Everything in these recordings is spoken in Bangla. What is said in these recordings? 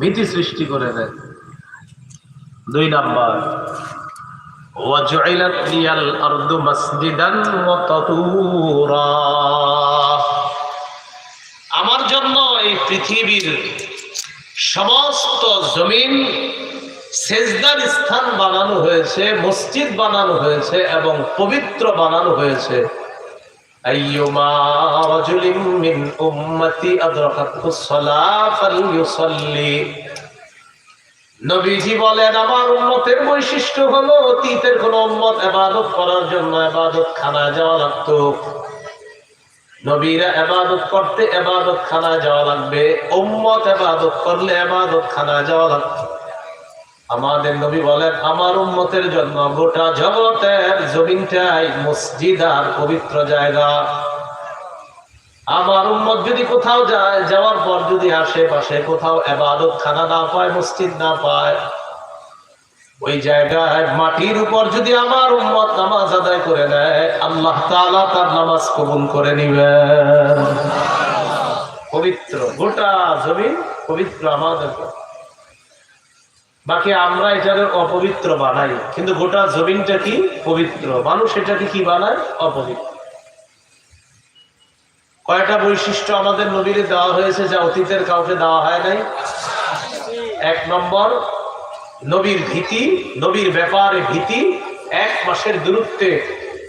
ভীতি সৃষ্টি করে দেয় দুই নাম্বার وجعلت لي الأرض مسجدا وطهورا আমার জন্য এই পৃথিবীর সমস্ত জমিন সেজদার স্থান বানানো হয়েছে মসজিদ বানানো হয়েছে এবং পবিত্র বানানো হয়েছে أيما رجل من أمتي أدركته الصلاة فليصلي নবীজি বলেন আমার উম্মতের বৈশিষ্ট্য হলো অতীতের কোন উম্মত এবাদত করার জন্য এবাদত খানায় যাওয়া লাগতো নবীরা এবাদত করতে এবাদত খানায় যাওয়া লাগবে উম্মত এবাদত করলে এবাদত খানায় যাওয়া লাগতো আমাদের নবী বলেন, আমার উম্মতের জন্য গোটা জগতের জমিনটাই মসজিদ আর পবিত্র জায়গা। আমার উম্মত যদি কোথাও যায়, যাওয়ার পর যদি আশেপাশে কোথাও এবাদত খানা না পায়, মসজিদ না পায়, ওই জায়গায় মাটির উপর যদি আমার উন্মত নামাজ আদায় করে নেয়, আল্লাহ তাআলা তার নামাজ কবুল করে নিবেন। পবিত্র, গোটা জমিন পবিত্র আমাদের বাকি আমরা এটাকে অপবিত্র বানাই। কিন্তু গোটা জমিনটা কি পবিত্র? মানুষ এটাকে কি বানায়? অপবিত্র। কয়টা বৈশিষ্ট্য আমাদের নবীরে দেওয়া হয়েছে যা অতীতের কাউকে দেওয়া হয় নাই? এক নম্বর, নবীর ভীতি, নবীর ব্যাপারে ভীতি, এক মাসের দূরত্বে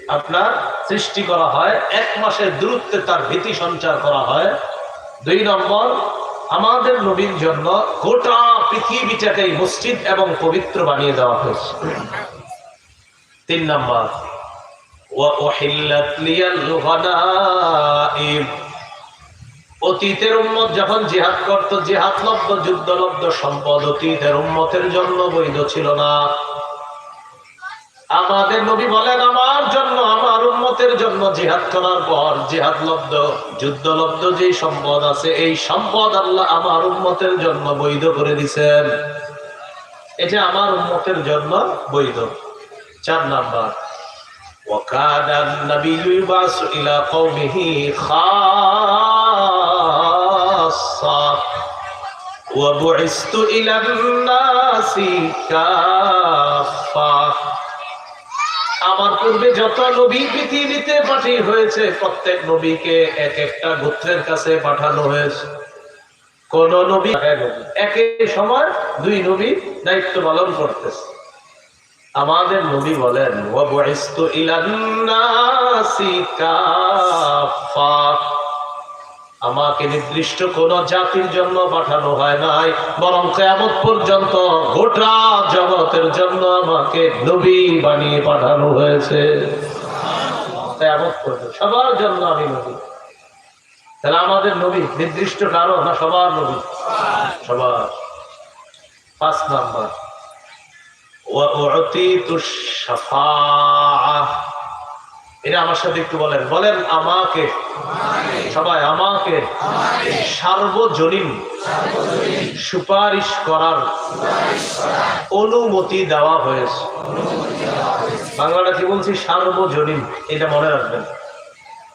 আপনার সৃষ্টি করা হয়, এক মাসের দূরত্বে তার ভীতি সঞ্চার করা হয়। দুই নম্বর আমাদের নবীর জন্য গোটা পৃথিবীটাকে মসজিদ এবং পবিত্র বানিয়ে দেওয়া হয়েছে। তিন নম্বর অতীতের উম্মত যখন জিহাদ করত, জিহাদ লব্ধ, যুদ্ধ সম্পদ অতীতের উন্মতের জন্য বৈধ ছিল না। আমাদের নবী বলেন আমার জন্য আমার উম্মতের জন্য জিহাদ করার পর জিহাদ লব্ধ যুদ্ধলব্ধ যে সম্পদ আছে এই সম্পদ আল্লাহ আমার উম্মতের জন্য বৈধ করে দিছেন এটা আমার উম্মতের জন্য বৈধ চার নাম্বার وكان النبي يبعث إلى قومه خاصة وبعثت إلى الناس كافة আমার পূর্বে যত নবী পৃথিবীতে পাঠিয়ে হয়েছে, প্রত্যেক নবীকে এক একটা গোত্রের কাছে পাঠানো হয়েছে। কোন নবী একে সময় দুই নবী দায়িত্ব পালন করতেছে। আমাদের নবী বলেন আমাকে নির্দিষ্ট কোন জাতির জন্য পাঠানো হয় নাই, বরং কেমন পর্যন্ত গোটা জগতের জন্য আমাকে নবী বানিয়ে পাঠানো হয়েছে। পর্যন্ত সবার জন্য আমি নবী। তাহলে আমাদের নবী নির্দিষ্ট কারও না সবার নবী? সবার। পাঁচ নাম্বার। ওয়া সাফা এটা আমার সাথে একটু বলেন। বলেন, আমাকে। সবাই, আমাকে। সার্বজনীন সুপারিশ করার অনুমতি দেওয়া হয়েছে। বাংলাটা কি বলছি? সার্বজনীন, এটা মনে রাখবেন।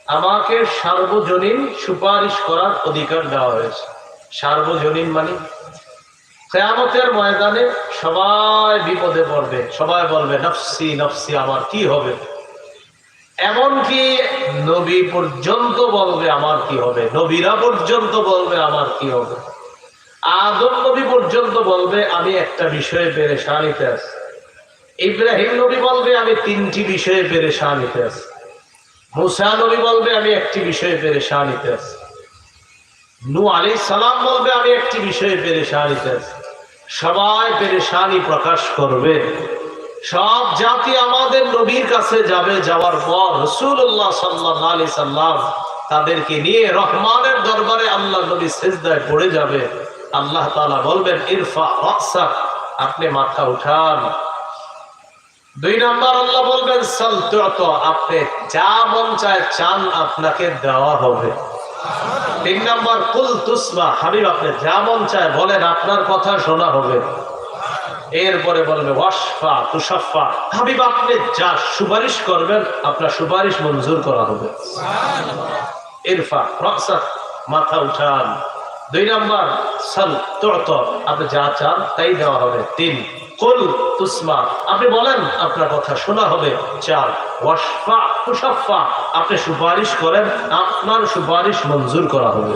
আমাকে সার্বজনীন সুপারিশ করার অধিকার দেওয়া হয়েছে। সার্বজনীন মানে? কেয়ামতের ময়দানে সবাই বিপদে পড়বে। সবাই বলবে, নফসি নফসি, আমার কি হবে? এমনকি নবী পর্যন্ত বলবে আমার কি হবে? নবীরা পর্যন্ত বলবে আমার কি হবে? আদম নবী পর্যন্ত বলবে, আমি একটা বিষয়ে পেরেশানিতে আছি। ইব্রাহিম নবী বলবে, আমি তিনটি বিষয়ে পেরে পেরেশানিতে আছি। মুসা নবী বলবে, আমি একটি বিষয়ে পেরে পেরেশানিতে আছি। নু আলী সালাম বলবে, আমি একটি বিষয়ে পেরে পেরেশানিতে আছি। সবাই পেরেশানি প্রকাশ করবে। সব জাতি আমাদের নবীর কাছে যাবে, যাওয়ার পর রসুল্লাহ সাল্লাহ আলি সাল্লাম তাদেরকে নিয়ে রহমানের দরবারে আল্লাহ নবী সেজদায় পড়ে যাবে। আল্লাহ তালা বলবেন, ইরফা রক্সা আপনি মাথা উঠান। দুই নাম্বার আল্লাহ বলবেন, সলত আপনি যা মন চায় চান আপনাকে দেওয়া হবে। তিন নম্বর, কুল তুসমা, হাবিব, আপনি যা মন চায় বলেন, আপনার কথা শোনা হবে। এরপরে বলবে ওয়াসফা তুষাফা হাবিব আপনি যা সুপারিশ করবেন আপনার সুপারিশ মঞ্জুর করা হবে। ইরফা রক্সা মাথা উঠান। দুই নম্বর সাল তরত আপনি যা চান তাই দেওয়া হবে। তিন কুল তুসমা। আপনি বলেন আপনার কথা শোনা হবে। চার আপনি সুপারিশ করেন, আপনার সুপারিশ মঞ্জুর করা হবে।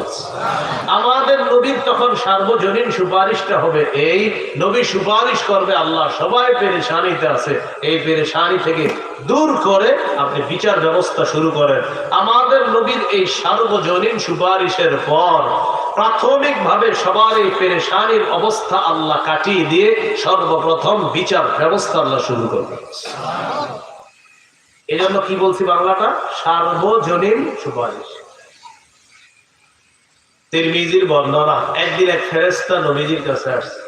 আমাদের নবীর তখন সার্বজনীন সুপারিশটা হবে। এই নবী সুপারিশ করবে, আল্লাহ সবাই পেরেশানিতে আছে। এই পেরেশানি থেকে দূর করে আপনি বিচার ব্যবস্থা শুরু করেন। আমাদের নবীর এই সার্বজনীন সুপারিশের পর প্রাথমিকভাবে সবার এই পেরেশানির অবস্থা আল্লাহ কাটিয়ে দিয়ে সর্বপ্রথম বিচার ব্যবস্থা আল্লাহ শুরু করবে। এই জন্য কি বলছি বাংলাটা সার্বজনীন সুপারিশ তিরমিজির বর্ণনা একদিন এক ফেরেস্তা নবীজির কাছে আসছে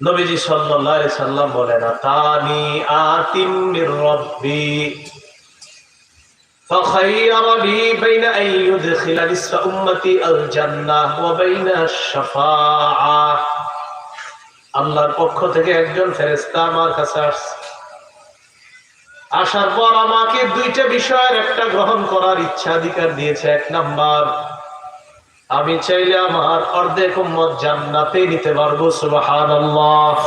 নবীজি সাল্লাল্লাহু আলাইহি সাল্লাম বলেন তানি আতিম মির রব্বি فخير لي بين أن يدخل نصف أمتي الجنة وبين الشفاعة আল্লাহর পক্ষ থেকে একজন ফেরেস্তা আমার কাছে আসছে আসার পর আমাকে দুইটা বিষয়ের একটা গ্রহণ করার ইচ্ছা অধিকার দিয়েছে। এক নাম্বার, আমি চাইলে আমার অর্ধেক উম্মত জান্নাতে নিতে পারব, সুবহানাল্লাহ।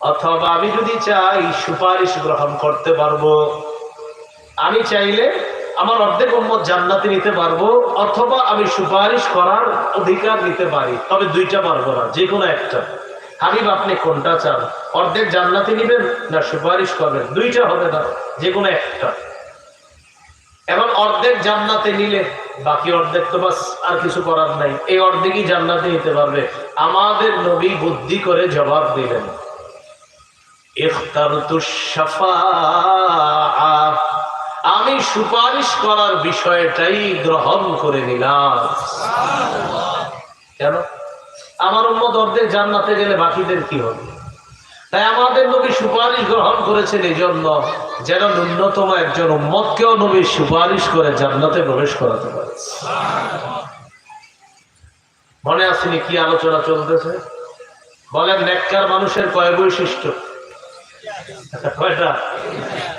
অথবা আমি যদি চাই সুপারিশ গ্রহণ করতে পারব, আমি চাইলে আমার অর্ধেক উম্মত জান্নাতে নিতে পারব, অথবা আমি সুপারিশ করার অধিকার নিতে পারি। তবে দুইটা পারব না যে কোনো একটা। হাবিব, আপনি কোনটা চান? অর্ধেক জান্নাতে নিবেন না সুপারিশ করবেন? দুইটা হবে না যে কোনো একটা। এবং অর্ধেক জান্নাতে নিলে বাকি অর্ধেক তো বাস আর কিছু করার নাই। এই অর্ধেকই জান্নাতে নিতে পারবে। আমাদের নবী বুদ্ধি করে জবাব দিলেন আমি সুপারিশ করার বিষয়টাই গ্রহণ করে নিলাম। কেন? আমার উম্মত অর্ধেক জান্নাতে গেলে বাকিদের কি হবে? তাই আমাদের নবী সুপারিশ গ্রহণ করেছেন এই জন্য যেন ন্যূনতম একজন উম্মতকেও নবী সুপারিশ করে জান্নাতে প্রবেশ করাতে পারে। মনে আসেনি কি আলোচনা চলতেছে? বলেন, নেককার মানুষের কয় বৈশিষ্ট্য?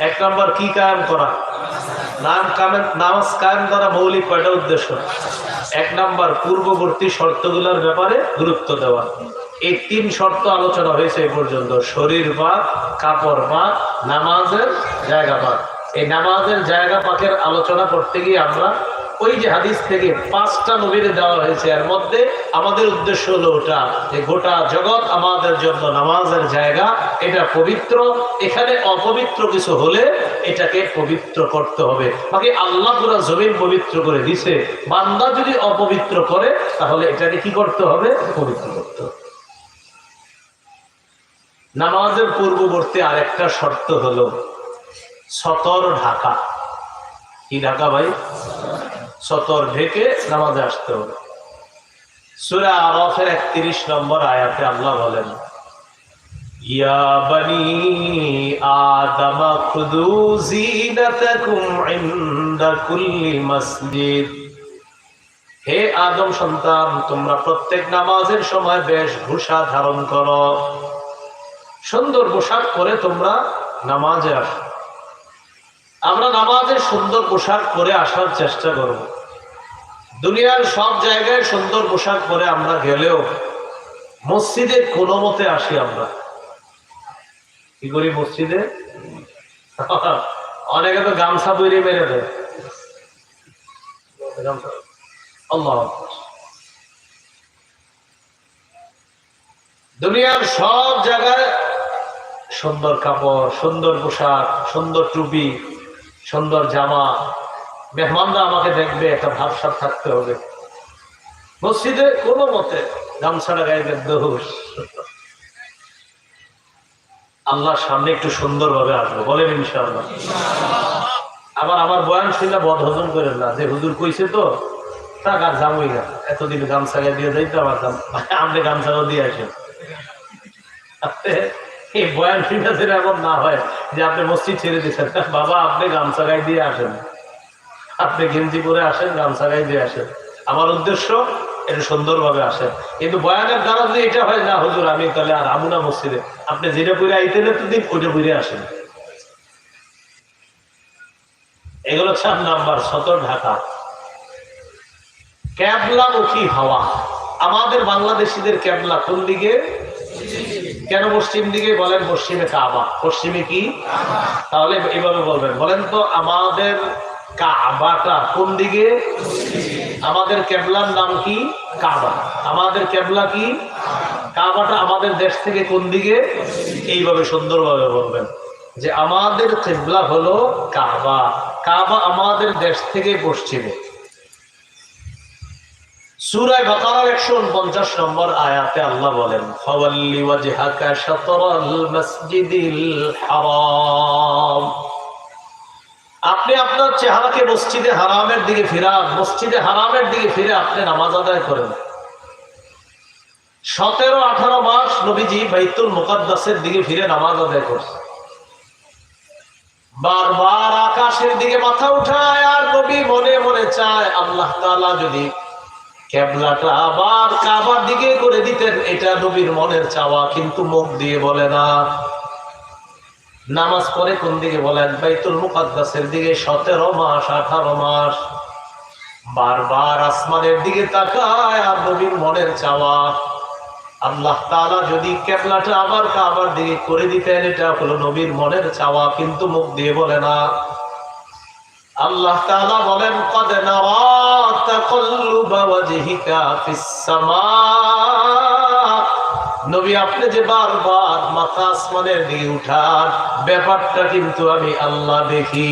এক নম্বর, কি কায়েম করা? নাম কামেন নামাজ কায়েম করা মৌলিক কয়টা উদ্দেশ্য? এক নম্বর, পূর্ববর্তী শর্তগুলোর ব্যাপারে গুরুত্ব দেওয়া। এই তিন শর্ত আলোচনা হয়েছে এই পর্যন্ত। শরীর বা কাপড় বা নামাজের জায়গা পাক। এই নামাজের জায়গা পাকের আলোচনা করতে গিয়ে আমরা ওই যে হাদিস থেকে পাঁচটা নবীরে দেওয়া হয়েছে, এর মধ্যে আমাদের উদ্দেশ্য হলো ওটা, যে গোটা জগৎ আমাদের জন্য নামাজের জায়গা, এটা পবিত্র। এখানে অপবিত্র কিছু হলে এটাকে পবিত্র করতে হবে। বাকি আল্লাহ পুরা জমিন পবিত্র করে দিছে। বান্দা যদি অপবিত্র করে, তাহলে এটাকে কি করতে হবে? পবিত্র করতে নামাজের পূর্ববর্তী আরেকটা শর্ত হলো সতর ঢাকা। কি ঢাকা ভাই? সতর ঢেকে নামাজে আসতে হবে। সুরা আরফের একত্রিশ নম্বর আয়াতে আল্লাহ বলেন মসজিদ। হে আদম সন্তান, তোমরা প্রত্যেক নামাজের সময় বেশ ভূষা ধারণ করো। সুন্দর পোশাক পরে তোমরা নামাজে আসো। আমরা নামাজের সুন্দর পোশাক পরে আসার চেষ্টা করব। দুনিয়ার সব জায়গায় সুন্দর পোশাক পরে আমরা গেলেও মসজিদে কোনো মতে আসি আমরা। কি করি মসজিদে? অনেকে তো গামছা বইরে মেরে দেয়। দুনিয়ার সব জায়গায় সুন্দর কাপড়, সুন্দর পোশাক, সুন্দর টুপি সুন্দর জামা। মেহমানরা আমাকে দেখবে, একটা ভাবসাব থাকতে হবে। মসজিদে কোনো মতে গামছাটা গাইবে দোষ। আল্লাহর সামনে একটু সুন্দরভাবে আসব, বলেন ইনশাআল্লাহ। আবার আমার বয়ান শুনলে বদ হজম করেন না, যে হুজুর কইছে তো, থাক আর যাবোই না, এতদিন গামছা দিয়ে যাইতে আমার আপনি গামছাও দিয়ে আসেন। এই বয়ান এমন না হয় যে আপনি মসজিদ ছেড়ে দিচ্ছেন বাবা, আপনি গামছা গায়ে দিয়ে আসেন। আপনি গেঞ্জি পরে আসেন গামছা গায়ে দিয়ে আসেন। আমার উদ্দেশ্য, এটা সুন্দরভাবে আসেন। কিন্তু বয়ানের দ্বারা যদি এটা হয়, না, হুজুর, আমি তাহলে আর আবু না মসজিদে। আপনি যেটা পরে আইতেন দিন ওইটা পরে আসেন। এগুলো চার নাম্বার, সতর ঢাকা। ক্যাবলা ক্যাবলামুখী হওয়া। আমাদের বাংলাদেশিদের ক্যাবলা কোন দিকে? কেন পশ্চিম দিকে বলেন পশ্চিমে কাবা? পশ্চিমে কি? তাহলে এভাবে বলবেন। বলেন তো, আমাদের কাবাটা কোন দিকে? আমাদের কেবলার নাম কি? কাবা। আমাদের কেবলা কি? কাবাটা আমাদের দেশ থেকে কোন দিকে? এইভাবে সুন্দরভাবে বলবেন যে আমাদের কেবলা হলো কাবা। কাবা আমাদের দেশ থেকে পশ্চিমে। সুরায় বাকারার একশো উনপঞ্চাশ নম্বর আয়াতে আল্লাহ বলেন আপনি আপনার চেহারাকে মসজিদে হারামের দিকে ফিরান, মসজিদে হারামের দিকে ফিরে আপনি নামাজ আদায় করেন। সতেরো, আঠারো মাস নবীজি বাইতুল মুকাদ্দাসের দিকে ফিরে নামাজ আদায় করছে বারবার আকাশের দিকে মাথা উঠায় আর নবী মনে মনে চায়, আল্লাহ তাআলা যদি কেবলাটা আবার কাবার দিকে করে দিতেন। এটা নবীর মনের চাওয়া, কিন্তু মুখ দিয়ে বলে না। নামাজ পড়ে কোন দিকে বলেন? বাইতুল মুকাদ্দাসের দিকে সতেরো মাস, আঠারো মাস। বারবার আসমানের দিকে তাকায় আর নবীর মনের চাওয়া। আল্লাহ তাআলা যদি কেবলাটা আবার কাবার দিকে করে দিতেন, এটা হলো নবীর মনের চাওয়া, কিন্তু মুখ দিয়ে বলে না। আল্লাহ তাআলা বলেন, কদ নারা নবী, আপনি যে বারবার মাথা আসমানের দিকে ব্যাপারটা কিন্তু আমি আল্লাহ দেখি।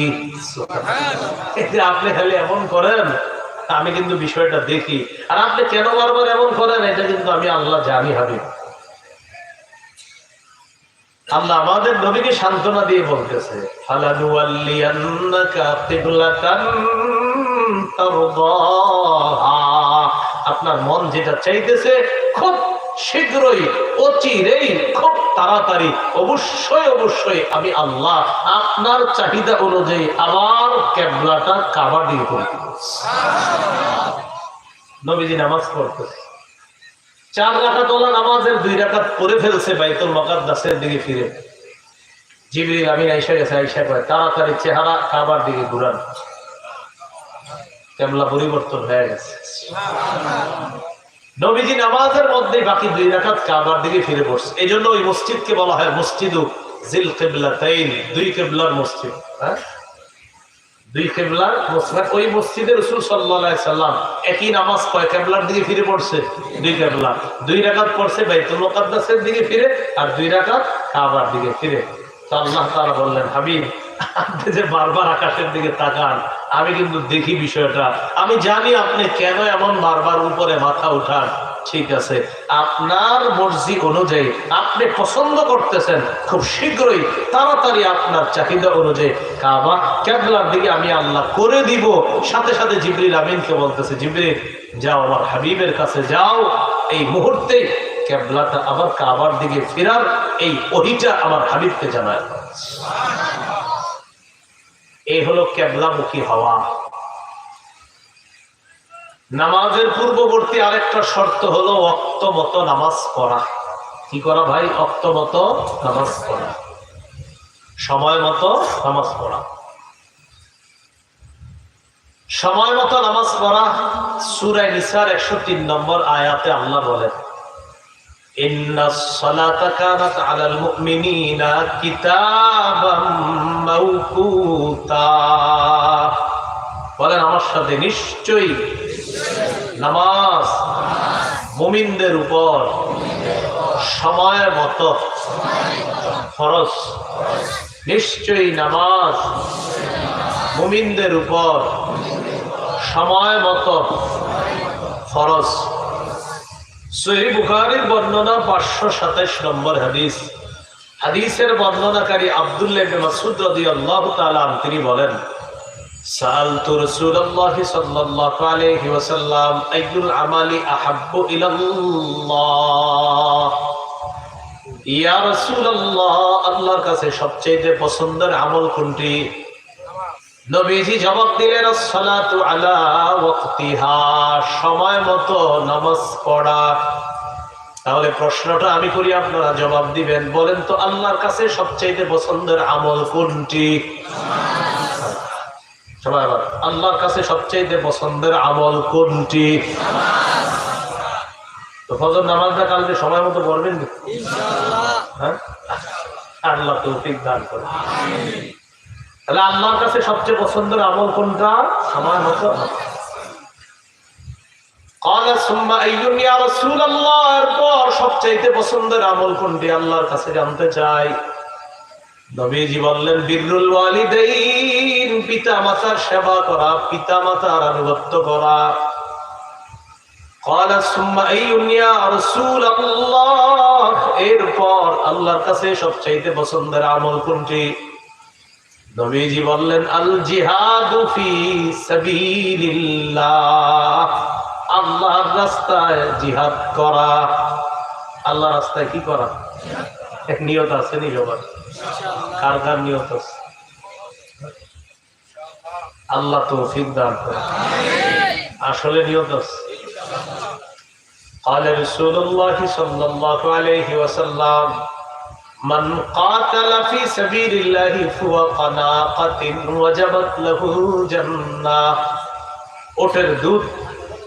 এতে আপনি খালি এমন করেন আমি কিন্তু বিষয়টা দেখি। আর আপনি কেন বারবার এমন করেন, এটা কিন্তু আমি আল্লাহ জানি হাবি আল্লাহ আমাদের নবীকে সান্ত্বনা দিয়ে বলতেছে, ফালানুয়াল্লিয়ান্নাকা কিবলাতান আপনার মন যেটা চাইতেছে খুব শীঘ্রই, অচিরেই খুব তাড়াতাড়ি, অবশ্যই অবশ্যই আমি আল্লাহ আপনার চাহিদা অনুযায়ী আবার ক্যাবলাটা কাবার দিয়ে করতে নবীজি নামাজ পড়তেছে। চার রাখাত নামাজের দুই পরে ফেলছে বাইতুল দিকে ফিরে। জিবরিল, আমি আইসা গেছে আইসা করে তাড়াতাড়ি চেহারা কাবার দিকে ঘুরান। কেমলা পরিবর্তন হয়ে গেছে। নবীজি নামাজের মধ্যে বাকি দুই রাখাত কাবার দিকে ফিরে পড়ছে এই জন্য ওই মসজিদকে বলা হয় মসজিদু জিল কেবলা তাইন দুই কেবলার মসজিদ হ্যাঁ? দুই কেবলার মসজিদ ওই মসজিদে রসুল সাল্লাহ সাল্লাম একই নামাজ কয় কেবলার দিকে ফিরে পড়ছে? দুই কেবলা দুই রাকাত পড়ছে বাইতুল মোকাদ্দাসের দিকে ফিরে আর দুই রাকাত কাবার দিকে ফিরে। তো আল্লাহ তারা বললেন, হাবিব, আপনি যে বারবার আকাশের দিকে তাকান আমি কিন্তু দেখি বিষয়টা। আমি জানি আপনি কেন এমন বারবার উপরে মাথা উঠান। ঠিক আছে, আপনার মর্জি অনুযায়ী আপনি পছন্দ করতেছেন খুব শীঘ্রই, তাড়াতাড়ি আপনার চাহিদা অনুযায়ী। কাবা, কেবলার দিকে আমি আল্লাহ করে দিব। সাথে সাথে জিবরিল আমিনকে বলতেছে, জিবরিল, যাও আমার হাবিবের কাছে যাও। এই মুহূর্তে কেবলাটা আবার কাবার দিকে ফেরার এই ওহিটা আমার হাবিবকে জানায়। এই হলো কেবলামুখী হওয়া। নামাজের পূর্ববর্তী আরেকটা শর্ত হলো অক্ত নামাজ পড়া। কি করা ভাই? অক্ত মতো নামাজ পড়া। সময় মতো নামাজ পড়া। সময় মতো নামাজ পড়া। সুরায় নিসার একশো তিন নম্বর আয়াতে আল্লাহ বলেন إن الصلاة كانت على المؤمنين كتابا موقوتا বলেন আমার সাথে নিশ্চয়ই নামাজ মুমিনদের উপর সময়ের মতো ফরজ নিশ্চয়ই নামাজ মুমিনদের উপর সময় মতো ফরজ সহি বর্ণনা পাঁচশো সাতাইশ নম্বর হাদিস। হাদিসের বর্ণনাকারী আব্দুল্লাহ ইবনে মাসউদ রাদিয়াল্লাহু তাআলা আনহু, তিনি বলেন, সাআলতু রাসূলুল্লাহ সাল্লাল্লাহু আলাইহি ওয়াসাল্লাম, আইয়ুল আমালি আহাব্বু ইলাল্লাহ। ইয়া রাসূলুল্লাহ, আল্লাহর কাছে সবচেয়ে পছন্দের আমল কোনটি? নবীজি জবাব দিলেন সালাতু আলা ওয়াক্তিহা সময় মতো নামাজ পড়া। তাহলে প্রশ্নটা আমি করি আপনারা জবাব দিবেন। বলেন তো আল্লাহর কাছে সবচেয়ে পছন্দের আমল কোনটি? সবাই আল্লাহর কাছে সবচেয়ে পছন্দের আমল কোনটি? তো ফজর নামাজটা কালকে সময় মতো পড়বেন? হ্যাঁ? আল্লাহ তৌফিক দান করে তাহলে আল্লাহর কাছে সবচেয়ে পছন্দের আমল কোনটা? আমার মতো সেবা করা পিতা এরপর আল্লাহর কাছে সবচাইতে পছন্দের আমল কোনটি? নবীজি বললেন আল জিহাদু ফি সাবিলিল্লাহ আল্লাহর রাস্তায় জিহাদ করা আল্লাহ রাস্তায় কি করা এক নিয়ত আছে নি সবার কার কার নিয়ত আছে আল্লাহ তৌফিক দান করে আসলে নিয়ত আছে قال رسول الله صلى الله عليه وسلم من قاتل في سبيل الله فوق ناقة وجبت له جنة ওটের দুধ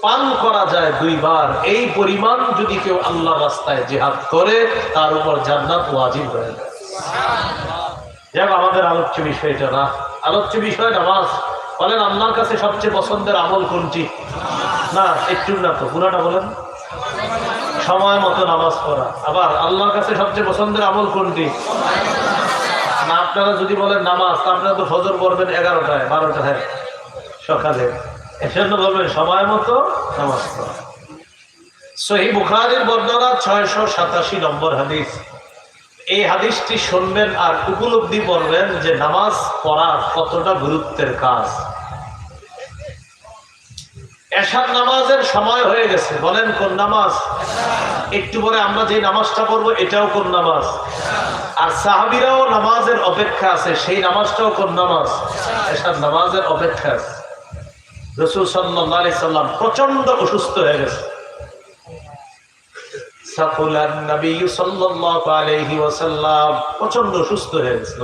পান করা যায় দুইবার এই পরিমাণ যদি কেউ আল্লাহ রাস্তায় জেহাদ করে তার উপর জান্নাত ওয়াজিব হয়ে যায় যাক আমাদের আলোচ্য বিষয় এটা না আলোচ্য বিষয় নামাজ বলেন আল্লাহর কাছে সবচেয়ে পছন্দের আমল কোনটি না একটু না তো পুরাটা বলেন সময় মতো নামাজ পড়া। আবার আল্লাহর কাছে সবচেয়ে পছন্দের আমল কোনটি? না, আপনারা যদি বলেন নামাজ আপনারা তো ফজর পড়বেন এগারোটায়, বারোটায়, সকালে। এজন্য বলবেন সময় মতো নামাজ পড়া। সহি বুখারের বর্ণনা ছয়শো সাতাশি নম্বর হাদিস। এই হাদিসটি শুনবেন আর উপলব্ধি করবেন যে নামাজ পড়া কতটা গুরুত্বের কাজ। এশার নামাজের সময় হয়ে গেছে। বলেন কোন নামাজ? একটু পরে আমরা যে নামাজটা পড়ব, এটাও কোন নামাজ? আর সাহাবিরাও নামাজের অপেক্ষা আছে, সেই নামাজটাও কোন নামাজ? এশার নামাজের অপেক্ষা আছে। রসুল সাল্লি সাল্লাম প্রচণ্ড অসুস্থ হয়ে গেছে। প্রচণ্ড অসুস্থ হয়ে গেছে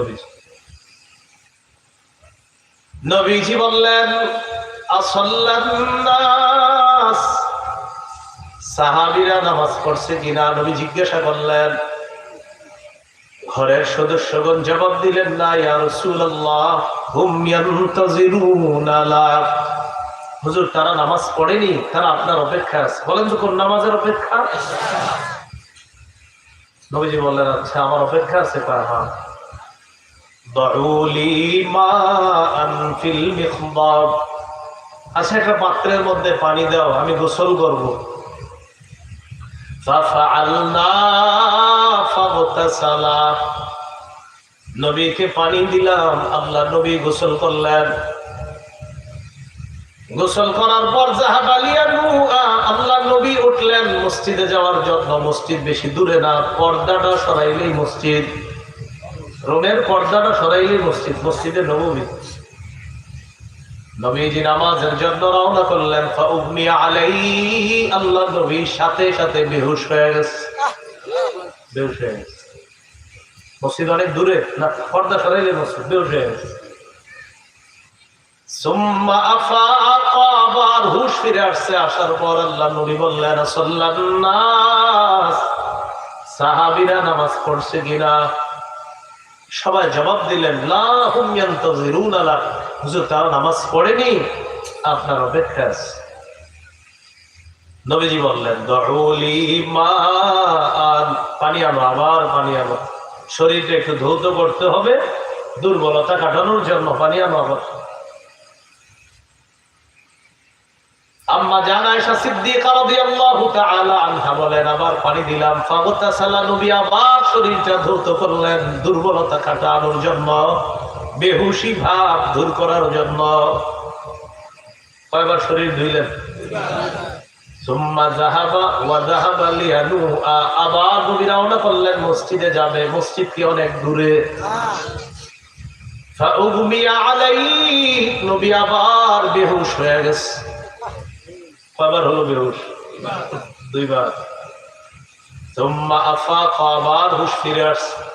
নবীজি বললেন সাহাবীরা নামাজ পড়ছে কিনা নবী জিজ্ঞাসা করলেন, ঘরের সদস্যগণ জবাব দিলেন না হুম হুজুর, তারা নামাজ পড়েনি, তারা আপনার অপেক্ষা আছে। বলেন তো, কোন নামাজের অপেক্ষা? নবীজি বললেন আচ্ছা আমার অপেক্ষা আছে মিখদাব আচ্ছা একটা পাত্রের মধ্যে পানি দাও, আমি গোসল করব। নবীকে পানি দিলাম, আল্লাহ নবী গোসল করলেন। গোসল করার পর আল্লাহ নবী উঠলেন মসজিদে যাওয়ার জন্য। মসজিদ বেশি দূরে না, পর্দাটা সরাইলেই মসজিদ। রোমের পর্দাটা সরাইলেই মসজিদ, মসজিদে নবমী। নবীজি নামাজের জন্য রওনা করলেন, ফাউগনি আলাই আল্লাহ নবী সাথে সাথে বেহুশ হয়ে গেছে। বেহুশ হয়ে গেছে। মসজিদ অনেক দূরে, না, পর্দা সরাইলে মসজিদ, বেহুশ হয়ে গেছে। সুম্মা আফাক আবার হুশ ফিরে আসছে। আসার পর আল্লাহ নবী বললেন সাল্লাল্লাহ সাহাবীরা নামাজ পড়ছে কিনা? সবাই জবাব দিলেন, লা ইয়ান্তাজিরুনা লা হুজুর, তারা নামাজ পড়েনি? আপনার অপেক্ষা নবীজি বললেন দউলি মাআন পানি আনো, আবার পানি আনো। শরীরটা একটু ধৌত করতে হবে, দুর্বলতা কাটানোর জন্য পানি আনো আবার। আম্মা জানা আয়েশা সিদ্দিকা রাদিয়াল্লাহু আনহা বলেন, আবার পানি দিলাম। নবী আবার শরীরটা ধৌত করলেন, দুর্বলতা কাটানোর জন্য। বেহুশি ভাব দূর করার জন্য কয়বার শরীর ধুইলেন? আবার মসজিদে অনেক দূরে। হলো বেহুশ? দুইবার। আফা আবার হুশ ফিরে আসছে।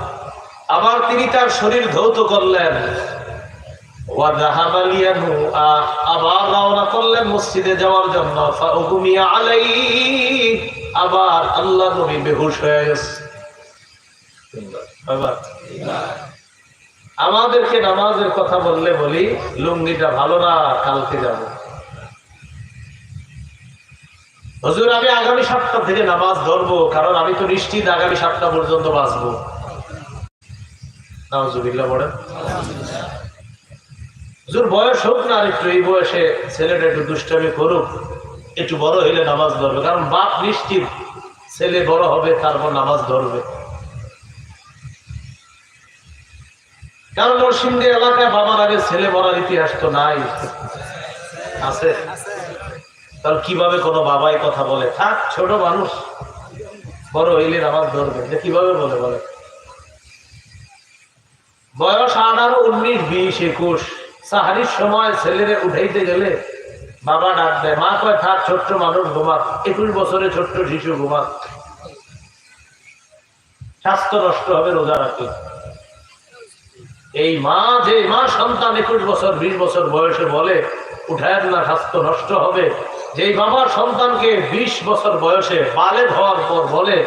আবার তিনি তার শরীর ধৌত করলেন। আবার করলেন মসজিদে যাওয়ার আল্লাহ আমাদেরকে নামাজের কথা বললে বলি, লুঙ্গিটা ভালো না, কালকে যাব। হজুর, আমি আগামী সাতটা থেকে নামাজ ধরবো, কারণ আমি তো নিশ্চিত আগামী সাতটা পর্যন্ত বাঁচবো। হুজুর, বয়স হোক না একটু, এই বয়সে ছেলেটা একটু দুষ্টামি করুক, একটু বড় হইলে নামাজ ধরবে, কারণ বাপ নিশ্চিত ছেলে বড় হবে, তারপর নামাজ ধরবে। কারণ এলাকায় বাবার আগে ছেলে মরার ইতিহাস তো নাই। আছে। কীভাবে কোনো বাবাই কথা বলে? থাক, ছোট মানুষ, বড় হইলে নামাজ ধরবে। কীভাবে বলে বলে বয়স আঠারো, উনিশ, বিশ, একুশ। সাহারির সময় ছেলেরে উঠাইতে গেলে বাবা ডাক দেয়, মা কয়, থাক, ছোট্ট মানুষ ঘুমাক, একুশ বছরে ছোট্ট শিশু ঘুমাক। স্বাস্থ্য নষ্ট হবে, রোজা রাখলে এই মা, যে মা সন্তান একুশ বছর, বিশ বছর বয়সে বলে উঠায় না, স্বাস্থ্য নষ্ট হবে। যেই বাবার সন্তানকে বিশ বছর বয়সে বালে হওয়ার পর বলে,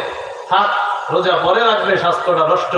থাক, রোজা পরে রাখলে স্বাস্থ্যটা নষ্ট